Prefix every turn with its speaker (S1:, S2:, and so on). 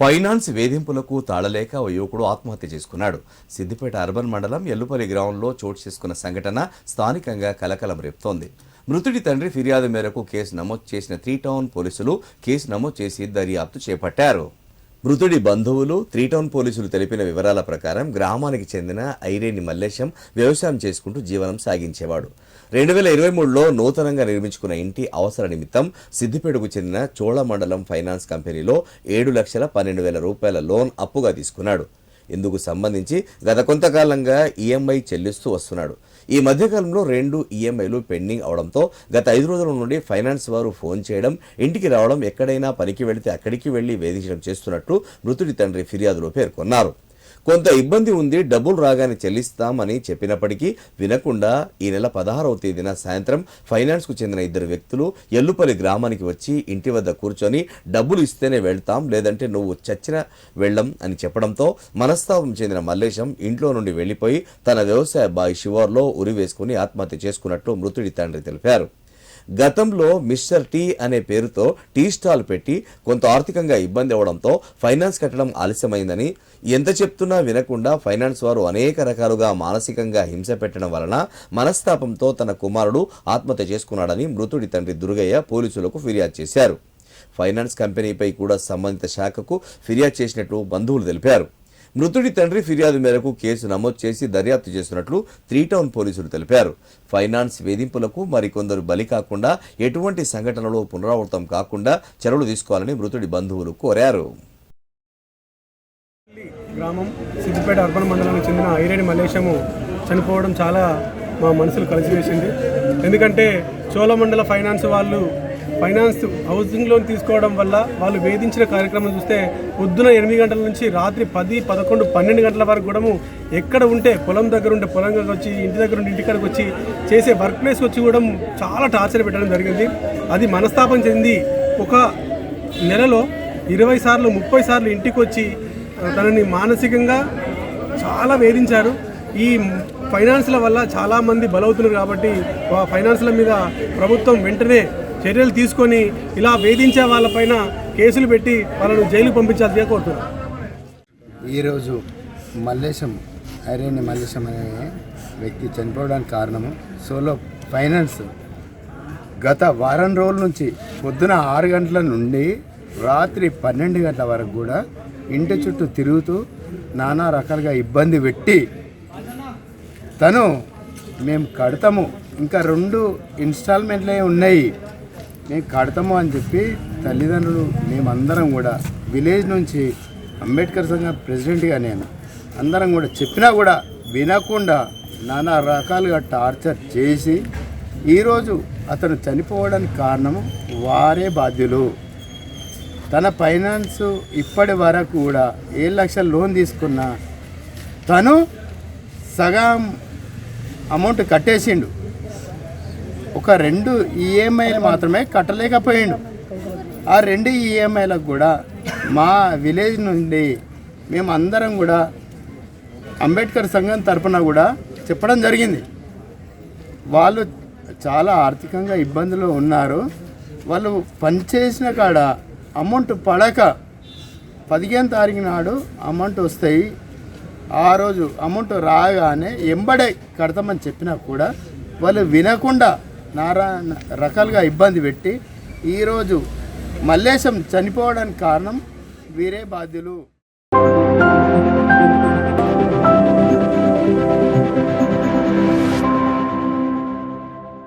S1: Finance వేధింపులకు తాళలేక ఓ యువకుడు ఆత్మహత్య చేసుకున్నాడు. సిద్దిపేట అర్బన్ మండలం ఎల్లుపల్లి గ్రామంలో చోటు చేసుకున్న సంఘటన స్థానికంగా కలకలం రేపుతోంది. మృతుడి తండ్రి ఫిర్యాదు మేరకు కేసు నమోదు చేసిన త్రీ టౌన్ పోలీసులు కేసు నమోదు చేసి దర్యాప్తు చేపట్టారు. మృతుడి బంధువులు త్రీ టౌన్ పోలీసులు తెలిపిన వివరాల ప్రకారం గ్రామానికి చెందిన ఐరేని మల్లేశం వ్యవసాయం చేసుకుంటూ జీవనం సాగించేవాడు. రెండు వేల ఇరవై మూడులో నూతనంగా నిర్మించుకున్న ఇంటి అవసర నిమిత్తం సిద్దిపేటకు చెందిన చోళ మండలం ఫైనాన్స్ కంపెనీలో ఏడు లక్షల పన్నెండు వేల రూపాయల లోన్ అప్పుగా తీసుకున్నాడు. ఇందుకు సంబంధించి గత కొంతకాలంగా ఈఎంఐ చెల్లిస్తూ వస్తున్నాడు. ఈ మధ్యకాలంలో రెండు ఈఎంఐలు పెండింగ్ అవడంతో గత ఐదు రోజుల నుండి ఫైనాన్స్ వారు ఫోన్ చేయడం ఇంటికి రావడం ఎక్కడైనా పనికి వెళితే అక్కడికి వెళ్ళి వేధించడం చేస్తున్నట్టు మృతుడి తండ్రి ఫిర్యాదులో పేర్కొన్నారు. కొంత ఇబ్బంది ఉంది డబ్బులు రాగానే చెల్లిస్తామని చెప్పినప్పటికీ వినకుండా ఈ నెల పదహారవ తేదీన సాయంత్రం ఫైనాన్స్కు చెందిన ఇద్దరు వ్యక్తులు ఎల్లుపల్లి గ్రామానికి వచ్చి ఇంటి వద్ద కూర్చొని డబ్బులు ఇస్తేనే వెళ్తాం లేదంటే నువ్వు చచ్చిన వెళ్ళం అని చెప్పడంతో మనస్తాపం చెందిన మల్లేశం ఇంట్లో నుండి వెళ్ళిపోయి తన వ్యవసాయ బాయి శివార్లో ఉరి వేసుకుని ఆత్మహత్య చేసుకున్నట్టు మృతుడి తండ్రి తెలిపారు. గతంలో మిస్టర్ టీ అనే పేరుతో టీ స్టాల్ పెట్టి కొంత ఆర్థికంగా ఇబ్బంది అవడంతో ఫైనాన్స్ కట్టడం ఆలస్యమైందని ఎంత చెప్తున్నా వినకుండా ఫైనాన్స్ వారు అనేక రకాలుగా మానసికంగా హింస పెట్టడం వలన మనస్తాపంతో తన కుమారుడు ఆత్మహత్య చేసుకున్నాడని మృతుడి తండ్రి దుర్గయ్య పోలీసులకు ఫిర్యాదు చేశారు. ఫైనాన్స్ కంపెనీపై కూడా సంబంధిత శాఖకు ఫిర్యాదు చేసినట్లు బంధువులు తెలిపారు. మృతుడి తండ్రి ఫిర్యాదు మేరకు కేసు నమోదు చేసి దర్యాప్తు చేస్తున్నట్లు త్రీ టౌన్ పోలీసులు తెలిపారు. ఫైనాన్స్ వేధింపులకు మరికొందరు బలి కాకుండా ఎటువంటి సంఘటనలు పునరావృతం కాకుండా చర్యలు తీసుకోవాలని మృతుడి బంధువులు కోరారు.
S2: గ్రామం సిద్దిపేట అర్బన్ మండలానికి చెందిన ఐరేని మల్లేశము చనిపోవడం చాలా మా మనసులు కలిసివేసింది ఎందుకంటే చోళమండల ఫైనాన్స్ వాళ్ళు ఫైనాన్స్ హౌసింగ్ లోన్ తీసుకోవడం వల్ల వాళ్ళు వేధించిన కార్యక్రమం చూస్తే పొద్దున ఎనిమిది గంటల నుంచి రాత్రి పది పదకొండు పన్నెండు గంటల వరకు కూడా ఎక్కడ ఉంటే పొలం దగ్గర ఉంటే పొలం దగ్గర వచ్చి ఇంటి దగ్గర ఉండి ఇంటికాడికి వచ్చి చేసే వర్క్ ప్లేస్కి వచ్చి కూడా చాలా టార్చర్ పెట్టడం జరిగింది. అది మనస్తాపం చెంది ఒక నెలలో ఇరవై సార్లు ముప్పై సార్లు ఇంటికి వచ్చి తనని మానసికంగా చాలా వేధించారు. ఈ ఫైనాన్స్ల వల్ల చాలామంది బలవుతున్నారు కాబట్టి ఫైనాన్స్ల మీద ప్రభుత్వం వెంటనే చర్యలు తీసుకొని ఇలా వేధించే వాళ్ళపైన కేసులు పెట్టి వాళ్ళను జైలు పంపించాల్సి కోరుతున్నారు
S3: ఈరోజు మల్లేశం ఐరేణి మల్లేశం అనే వ్యక్తి చనిపోవడానికి కారణము. సోలో ఫైనాన్స్ గత వారం రోజుల నుంచి పొద్దున ఆరు గంటల నుండి రాత్రి పన్నెండు గంటల వరకు కూడా ఇంటి చుట్టూ తిరుగుతూ నానా రకాలుగా ఇబ్బంది పెట్టి తను మేము కడతాము. ఇంకా రెండు ఇన్స్టాల్మెంట్లే ఉన్నాయి. మేము కడతాము అని చెప్పి తల్లిదండ్రులు మేమందరం కూడా విలేజ్ నుంచి అంబేద్కర్ సంఘం ప్రెసిడెంట్గా నేను అందరం కూడా చెప్పినా కూడా వినకుండా నానా రకాలుగా టార్చర్ చేసి ఈరోజు అతను చనిపోవడానికి కారణం వారే బాధ్యులు. తన ఫైనాన్స్ ఇప్పటి వరకు కూడా ఏడు లక్షల లోన్ తీసుకున్న తను సగం అమౌంట్ కట్టేసిండు. ఒక రెండు ఈఎంఐలు మాత్రమే కట్టలేకపోయిండు. ఆ రెండు ఈఎంఐలకు కూడా మా విలేజ్ నుండి మేము అందరం కూడా అంబేద్కర్ సంఘం తరపున కూడా చెప్పడం జరిగింది. వాళ్ళు చాలా ఆర్థికంగా ఇబ్బందులు ఉన్నారు. వాళ్ళు పనిచేసిన కాడ అమౌంట్ పడక. పదిహేను తారీఖు నాడు అమౌంట్ వస్తాయి. ఆ రోజు అమౌంట్ రాగానే ఎంబడే కడతామని చెప్పినా కూడా వాళ్ళు వినకుండా నారా రకాలుగా ఇబ్బంది పెట్టి ఈరోజు మల్లేశం చనిపోవడానికి కారణం వీరే బాధ్యులు.